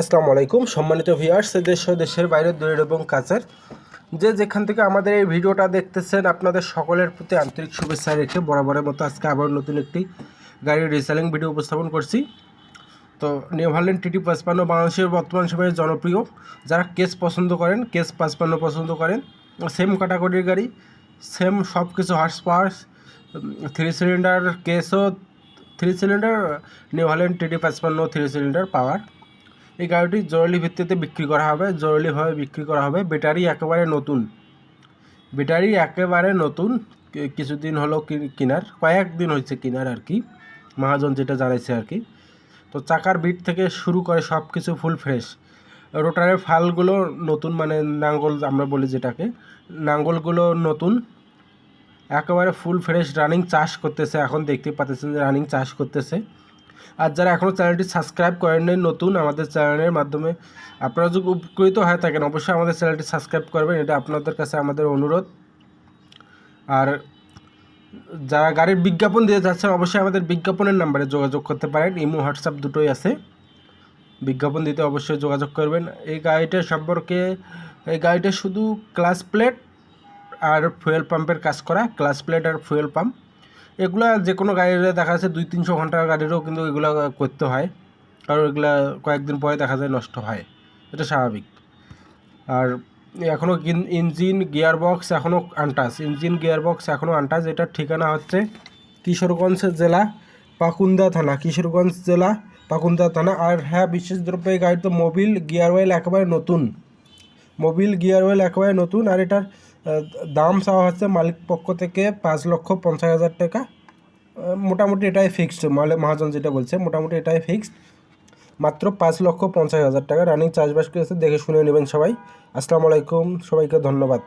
আসসালামু আলাইকুম। সম্মানিত ভিউয়ার্স দেশ দেশের বাইরে দূরের এবং কাছের, যে যেখান থেকে আমাদের এই ভিডিওটা দেখতেছেন, আপনাদের সকলের প্রতি আন্তরিক শুভেচ্ছা রেখে বরাবরের মতো আজকে আবার নতুন একটি গাড়ির রিসেলিং ভিডিও উপস্থাপন করছি। তো নিউ হারল্যান্ড টিটি পাঁচপান্ন বাংলাদেশের বর্তমান সময়ে জনপ্রিয়। যারা কেস পছন্দ করেন, কেস পাঁচপান্ন পছন্দ করেন সেম ক্যাটাগরির গাড়ি সেম সব কিছু horse powers three cylinder কেসও three cylinder New Holland TT পাঁচপান্ন থ্রি সিলিন্ডার পাওয়ার এই গাড়িটি জরুরি ভিত্তিতে বিক্রি করা হবে, জরুরিভাবে বিক্রি করা হবে। ব্যাটারি একেবারে নতুন। ব্যাটারি একেবারে নতুন কিছুদিন হলো কিনার কয়েকদিন হয়েছে কিনার আর কি। মহাজন যেটা জানাইছে আর কি। তো চাকার বিট থেকে শুরু করে সব কিছু ফুল ফ্রেশ। রোটারের ফালগুলো নতুন মানে নাঙ্গল আমরা বলি যেটাকে, নাঙ্গলগুলো নতুন। একেবারে ফুল ফ্রেশ, রানিং চাষ করতেছে। এখন দেখতে পাচ্ছেন যে রানিং চাষ করতেছে। আর যারা এখনও চ্যানেলটি সাবস্ক্রাইব করেননি নতুন আমাদের চ্যানেলের মাধ্যমে আপনারা যদি উপকৃত হয়ে থাকেন, অবশ্যই আমাদের চ্যানেলটি সাবস্ক্রাইব করবেন। এটা আপনাদের কাছে আমাদের অনুরোধ। আর যারা গাড়ির বিজ্ঞাপন দিয়ে যাচ্ছেন, অবশ্যই আমাদের বিজ্ঞাপনের নাম্বারে যোগাযোগ করতে পারেন। ইমো, হোয়াটসঅ্যাপ দুটোই আছে। বিজ্ঞাপন দিতে অবশ্যই যোগাযোগ করবেন। এই গাড়িটার সম্পর্কে, এই গাড়িটা শুধু ক্লাস প্লেট আর ফুয়েল পাম্পের কাজ করা। ক্লাস প্লেট আর ফুয়েল পাম্প। এগুলা যে কোনো গাড়ির দেখা যাচ্ছে, দুই তিনশো ঘণ্টার গাড়িরও কিন্তু এগুলো করতে হয়। কারণ এগুলা কয়েকদিন পরে দেখা যায় নষ্ট হয়। এটা স্বাভাবিক। আর এখনও ইঞ্জিন গিয়ার বক্স এখনও আনটাস ইঞ্জিন গিয়ার বক্স এখনও আনটাস এটার ঠিকানা হচ্ছে কিশোরগঞ্জ জেলা, পাকুন্দা থানা। কিশোরগঞ্জ জেলা, পাকুন্দা থানা। আর হ্যাঁ বিশেষ দ্রব্য, এই গাড়িতে মোবিল গিয়ার অয়েল একেবারে নতুন। মোবিল গিয়ার অয়েল একেবারে নতুন। আর এটার দাম চাওয়া হচ্ছে মালিক পক্ষ থেকে পাঁচ লক্ষ পঞ্চাশ হাজার টাকা। মোটামুটি এটাই ফিক্সড মালে, মহাজন যেটা বলছে, মোটামুটি এটাই ফিক্সড মাত্র পাঁচ লক্ষ পঞ্চাশ হাজার টাকা। রানিং চাষবাস করেছে, দেখে শুনে নেবেন সবাই। আসসালামু আলাইকুম, সবাইকে ধন্যবাদ।